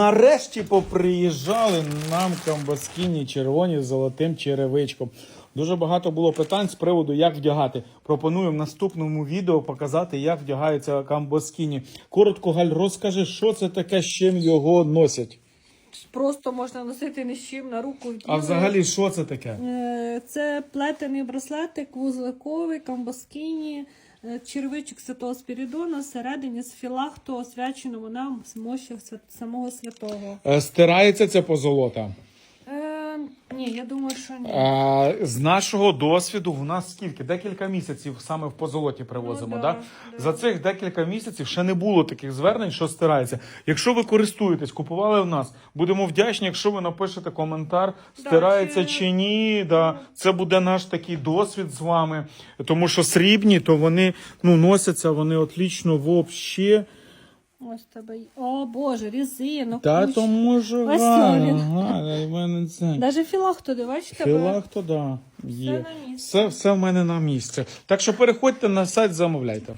Нарешті поприїжджали нам камбаскіні червоні з золотим черевичком. Дуже багато було питань з приводу, як вдягати. Пропоную в наступному відео показати, як вдягаються камбоскіні. Коротко, Галь, розкажи, що це таке, з чим його носять. Просто можна носити ні з чим на руку. А взагалі, що це таке? Е, Це плетений браслетик, вузликовий, камбаскіні, е, червичок святого Спірідона, всередині з філахту освяченому нам з свят- самого святого. Е, Стирається це позолота. Ні, я думаю, що ні. А, з нашого досвіду в нас скільки? Декілька місяців саме в позолоті привозимо. Ну, да, да, да. За цих декілька місяців ще не було таких звернень, що стирається. Якщо ви користуєтесь, купували в нас, будемо вдячні, якщо ви напишете коментар, стирається чи- чи ні. Да. Це буде наш такий досвід з вами. Тому що срібні, то вони ну, носяться, вони отлічно вообще. Ось тебе. й- О Боже, різинок. Та то може Ось гарно, він. В мене це. Навіть філахто, де бачите? Філах то да. Є. на місці. Все, все в мене на місці. Так що переходьте на сайт, замовляйте.